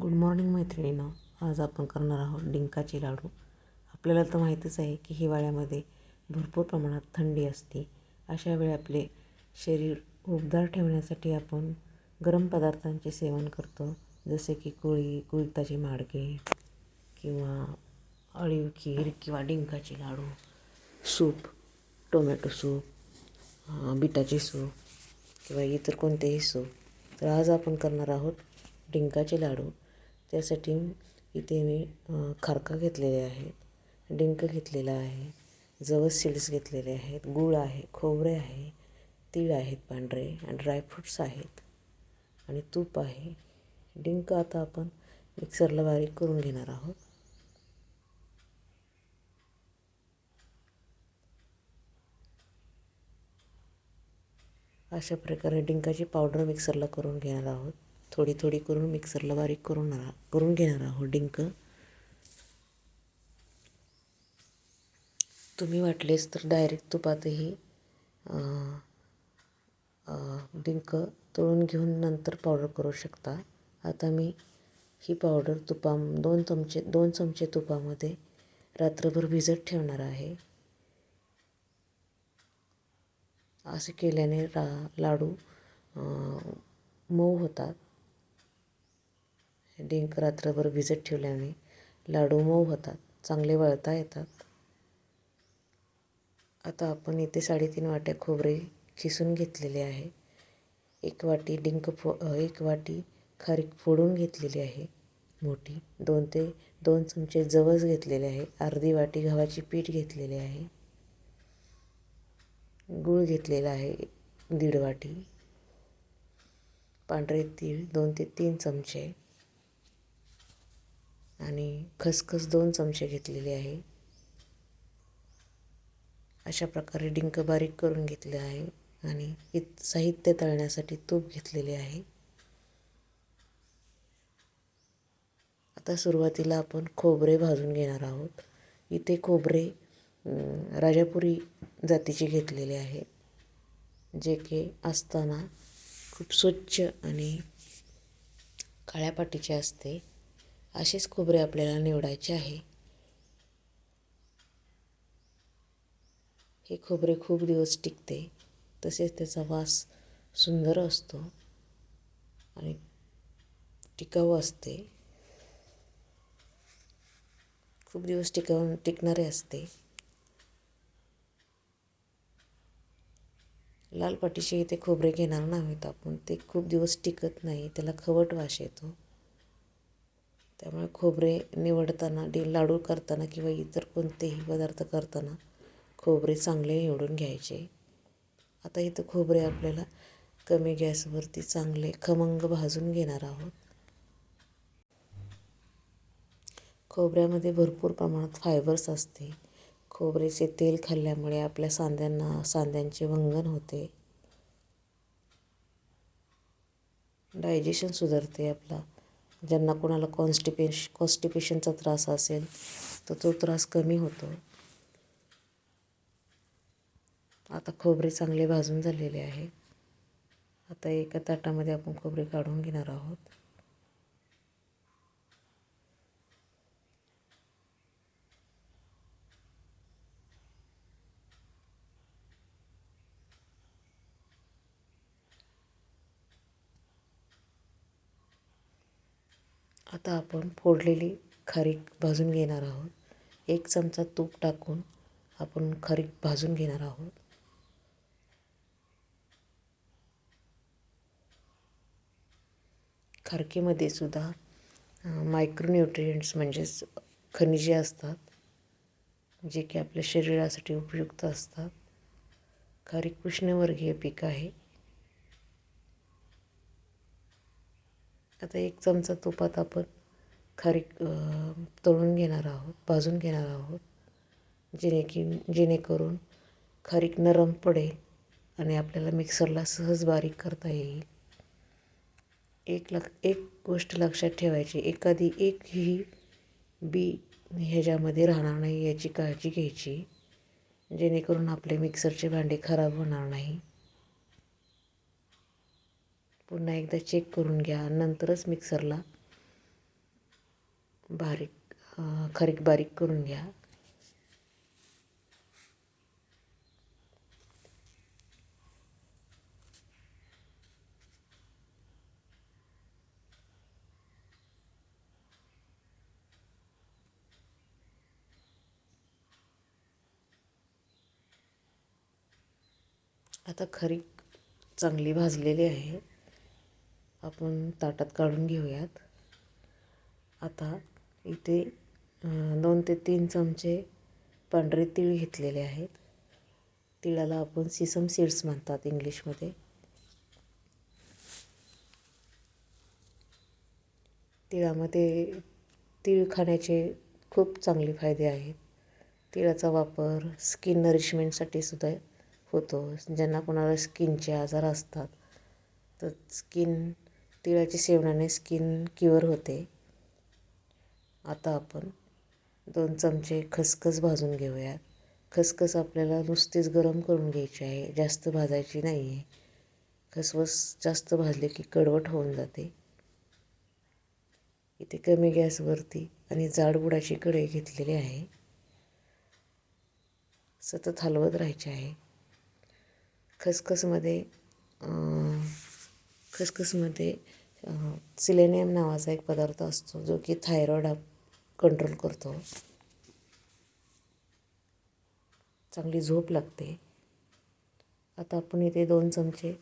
Good morning मैत्रिणीनं. आज आपण करणार आहोत डिंकाचे लाडू. आपल्याला तर माहीतच आहे की हिवाळ्यामध्ये भरपूर प्रमाणात थंडी असते. अशा वेळी आपले शरीर उबदार ठेवण्यासाठी आपण गरम पदार्थांचे सेवन करतो. जसे की कुळी कुळताचे माडगे किंवा अळीव खीर किंवा डिंकाचे लाडू. सूप टोमॅटो सूप बिटाचे सूप किंवा इतर कोणतेही सूप. तर आज आपण करणार आहोत डिंकाचे लाडू. त्यासाठी इथे मी खारका घेतलेले आहेत डिंक घेतलेला आहे जवस सीड्स घेतलेले आहेत गूळ आहे खोबरे आहे तीळ आहेत पांढरे आणि ड्रायफ्रूट्स आहेत आणि तूप आहे. डिंक आता आपण मिक्सरला बारीक करून घेणार आहोत. अशा प्रकारे डिंकाची पावडर मिक्सरला करून घेणार आहोत. थोडी थोडी करून मिक्सरला बारीक करून करून घेणार आहोत डिंक. तुम्ही वाटलेस तर डायरेक्ट तुपातही डिंक तळून घेऊन नंतर पावडर करू शकता. आता मी ही पावडर तुपा दोन चमचे दोन चमचे तुपामध्ये रात्रभर भिजत ठेवणार आहे. असे केल्याने रा लाडू मऊ होतात. डिंक रात्रभर भिजत ठेवल्याने लाडू मऊ होतात चांगले वळता येतात. आता आपण इथे साडेतीन वाट्या खोबरे खिसून घेतलेले आहे. एक वाटी डिंक फो एक वाटी खारीक फोडून घेतलेली आहे. मोठी दोन ते दोन चमचे जवस घेतलेले आहे. अर्धी वाटी गव्हाची पीठ घेतलेले आहे. गूळ घेतलेला आहे दीड वाटी. पांढरे तीळ दोन ते तीन चमचे. आणि खसखस दोन चमचे घेतलेले आहे. अशा प्रकारे डिंक बारीक करून घेतले आहे आणि इत साहित्य तळण्यासाठी तूप घेतलेले आहे. आता सुरुवातीला आपण खोबरे भाजून घेणार आहोत. इथे खोबरे राजापुरी जातीचे घेतलेले आहे जे की असताना खूप स्वच्छ आणि काळ्या पाटीचे असते. असेच खोबरे आपल्याला निवडायचे आहे. हे खोबरे खूप दिवस टिकते तसेच त्याचा वास सुंदर असतो आणि टिकाऊ असते. खूप दिवस टिकाऊ टिकणारे असते. लाल पाटीशी इथे खोबरे घेणार नाहीत आपण ते खूप दिवस टिकत नाही त्याला खवट वास येतो. त्यामुळे खोबरे निवडताना डे लाडू करताना किंवा इतर कोणतेही पदार्थ करताना खोबरे चांगले निवडून घ्यायचे. आता इथं खोबरे आपल्याला कमी गॅसवरती चांगले खमंग भाजून घेणार आहोत. खोबऱ्यामध्ये भरपूर प्रमाणात फायबर्स असते. खोबरेचे तेल खाल्ल्यामुळे आपल्या सांध्यांना सांध्यांचे वंगण होते. डायजेशन सुधारते आपला. ज्यांना कोणाला कॉन्स्टिपेश कॉन्स्टिपेशनचा त्रास असेल तर तो त्रास कमी होतो. आता खोबरे चांगले भाजून झालेले आहे. आता एका ताटामध्ये आपण खोबरे काढून घेणार आहोत. आता आपण फोडलेली खारीक भाजून घेणार आहोत. एक चमचा तूप टाकून आपण खारीक भाजून घेणार आहोत. खारकीमध्ये सुद्धा मायक्रोन्युट्रियंट्स म्हणजेच खनिजे असतात जे की आपल्या शरीरासाठी उपयुक्त असतात. खारीक कृष्णवर्गीय पीक आहे. आता एक चमचा तुपात आपण खारीक तळून घेणार आहोत भाजून घेणार आहोत. जेणे की जेणेकरून खारीक नरम पडेल आणि आपल्याला मिक्सरला सहज बारीक करता येईल. एक लक्ष एक गोष्ट लक्षात ठेवायची एखादी एकही बी ह्याच्यामध्ये राहणार नाही याची काळजी घ्यायची जेणेकरून आपले मिक्सरचे भांडे खराब होणार नाही. पुन्हा एकदा चेक करून घ्या. नंतरच मिक्सरला बारीक खरीक बारीक करून घ्या. आता खरीक चांगली भाजलेली आहे. आपण ताटात काढून घेऊयात. आता इथे दोन ते तीन चमचे पांढरे तीळ घेतलेले आहेत. तिळाला आपण सिसम सीड्स म्हणतात इंग्लिशमध्ये. तिळामध्ये तीळ खाण्याचे खूप चांगले फायदे आहेत. तिळाचा वापर स्किन नरिशमेंटसाठी सुद्धा होतो. ज्यांना कोणाला स्किनचे आजार असतात तर स्किन तिळाच्या सेवनाने स्किन क्युअर होते. आता आपण दोन चमचे खसखस भाजून घेऊयात. खसखस आपल्याला नुसतीच गरम करून घ्यायची आहे जास्त भाजायची नाही आहे खसखस जास्त भाजले की कडवट होऊन जाते. इथे कमी गॅसवरती आणि जाड बुडाची कढई घेतलेली आहे. सतत हलवत राहायचे आहे. खसखसमध्ये खसखसमध्ये सिलेनियम नावाचा एक पदार्थ असतो जो की थायरॉइड कंट्रोल करतो. चांगली झोप लागते. आता आपण इथे दोन चमचे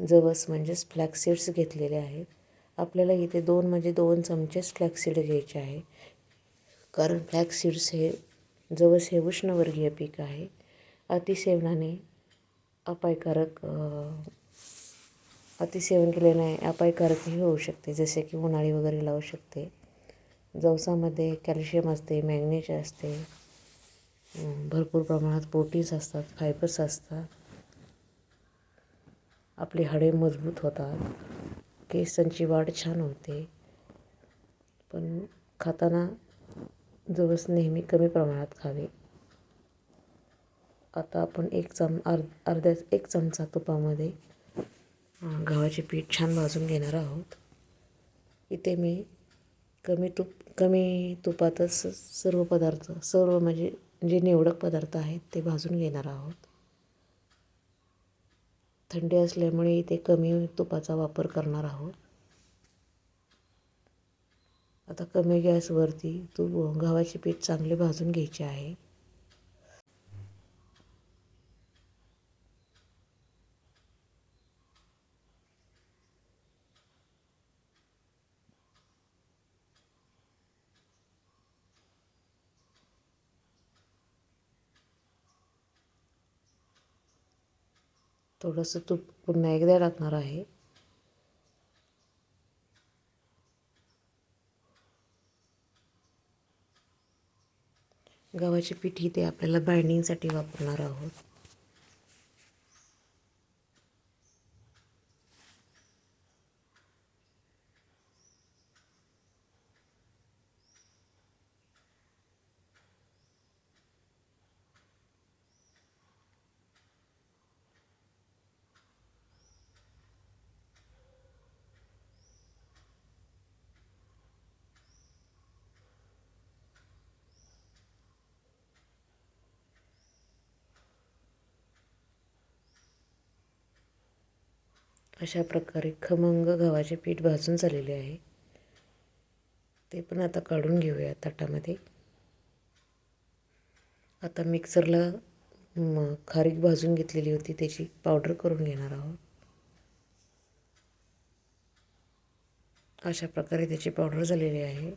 जवस म्हणजेच फ्लॅक्सीड्स घेतलेले आहेत. आपल्याला इथे दोन म्हणजे दोन चमचेच फ्लॅक्सीड घ्यायचे आहे. कारण फ्लॅक्सीड्स हे जवस हे उष्णवर्गीय पीक आहे. अतिसेवनाने अपायकारक अ, अतिसेवन केल्याने अपायकारकही होऊ शकते जसे की उन्हाळी वगैरे लावू शकते. जवसामध्ये कॅल्शियम असते मॅग्नेश असते भरपूर प्रमाणात प्रोटीन्स असतात फायबर्स असतात. आपली हाडे मजबूत होतात केसांची वाढ छान होते. पण खाताना जवस नेहमी कमी प्रमाणात खावे. आता आपण एक चम अर्ध अर्ध्या एक चमचा तुपामध्ये गव्हाचे पीठ छान भाजून घेणार आहोत. इथे मी कमी तूप कमी तुपातच सर्व पदार्थ सर्व म्हणजे जे निवडक पदार्थ आहेत ते भाजून घेणार आहोत. थंडी असल्यामुळे इथे कमी तुपाचा वापर करणार आहोत. आता कमी गॅसवरती तूप गव्हाचे पीठ चांगले भाजून घ्यायचे आहे. थोडंसं तूप पुन्हा एकदा टाकणार आहे. गव्हाचे पीठ ते आपल्याला बाइंडिंगसाठी वापरणार आहोत. अशा प्रकारे खमंग गव्हाचे पीठ भाजून झालेले आहे. ते पण आता काढून घेऊया ताटामध्ये. आता मिक्सरला खारीक भाजून घेतलेली होती त्याची पावडर करून घेणार आहोत. अशा प्रकारे त्याची पावडर झालेली आहे.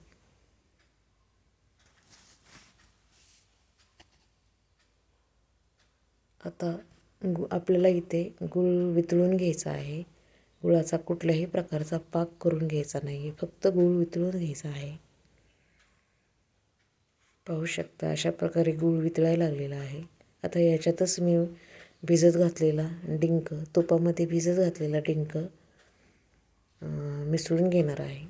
आता गु आपल्याला इथे गुळ वितळून घ्यायचा आहे. गुळाचा कुठल्याही प्रकारचा पाक करून घ्यायचा नाही आहे फक्त गूळ वितळून घ्यायचा आहे. पाहू शकता अशा प्रकारे गूळ वितळायला लागलेला आहे. आता याच्यातच मी भिजत घातलेला डिंक तुपामध्ये भिजत घातलेला डिंक मिसळून घेणार आहे.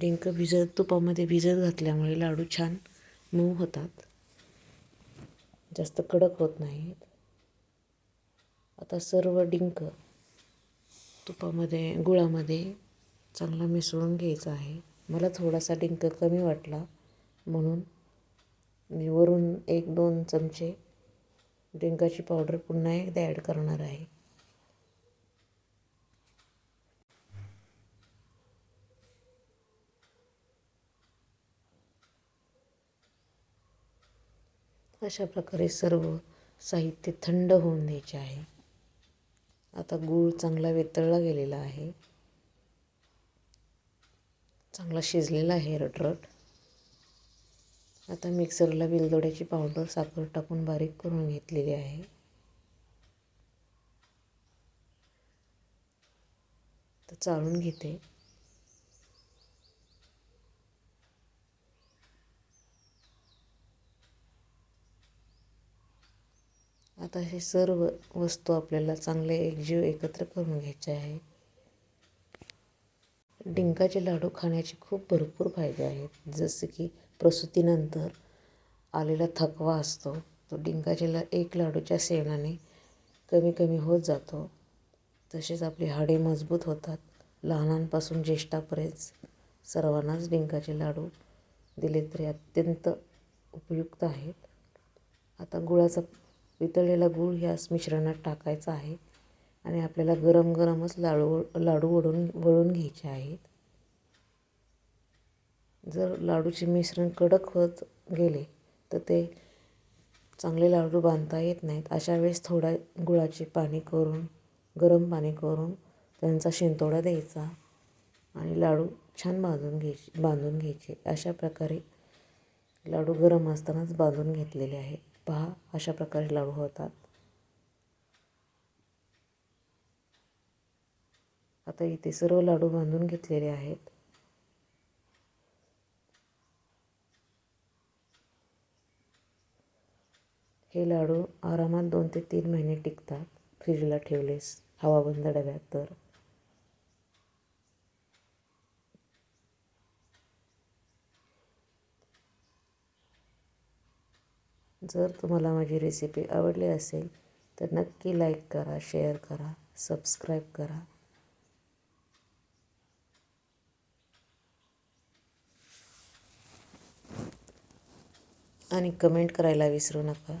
डिंक भिजत तुपामध्ये भिजत घातल्यामुळे लाडू छान मऊ होतात. जास्त कडक होत नाहीत. आता सर्व डिंक तुपामध्ये गुळामध्ये चांगला मिसळून घ्यायचा आहे. मला थोडासा डिंक कमी वाटला म्हणून मी वरून एक दोन चमचे डिंकाची पावडर पुन्हा एकदा ॲड करणार आहे. अशा प्रकारे सर्व साहित्य थंड होऊन द्यायचे आहे. आता गूळ चांगला वेतळला गेलेला आहे. चांगला शिजलेला आहे रटरट. आता मिक्सरला वेलदोड्याची पावडर साखर टाकून बारीक करून घेतलेली आहे. तर चाळून घेते. आता हे सर्व वस्तू आपल्याला चांगले एकजीव एकत्र करून घ्यायचे आहे. डिंकाचे लाडू खाण्याचे खूप भरपूर फायदे आहेत. जसे की प्रसूतीनंतर आलेला थकवा असतो तो डिंकाचे ला एक लाडूच्या सेवनाने कमी कमी होत जातो. तसेच आपली हाडे मजबूत होतात. लहानांपासून ज्येष्ठापर्यंत सर्वांनाच डिंकाचे लाडू दिले तरी अत्यंत उपयुक्त आहेत. आता गुळाचा वितळलेला गूळ ह्याच मिश्रणात टाकायचा आहे आणि आपल्याला गरम गरमच लाडू लाडू वळून वळून घ्यायचे आहेत. जर लाडूचे मिश्रण कडक होत गेले तर ते चांगले लाडू बांधता येत नाहीत. अशा वेळेस थोडा गुळाचे पाणी करून गरम पाणी करून त्यांचा शिंतोडा द्यायचा आणि लाडू छान बांधून घ्यायचे बांधून घ्यायचे. अशा प्रकारे लाडू गरम असतानाच बांधून घेतलेले आहेत. पहा अशा प्रकारे लाडू होतात. आता इथे सर्व लाडू बांधून घेतलेले आहेत. हे लाडू आरामात दोन ते तीन महिने टिकतात. फ्रीजला ठेवलेस हवाबंद डब्यात तर. जर तुम्हाला माझी रेसिपी आवडली असेल तर नक्की लाईक करा शेअर करा सबस्क्राईब करा. आणि कमेंट करायला विसरू नका.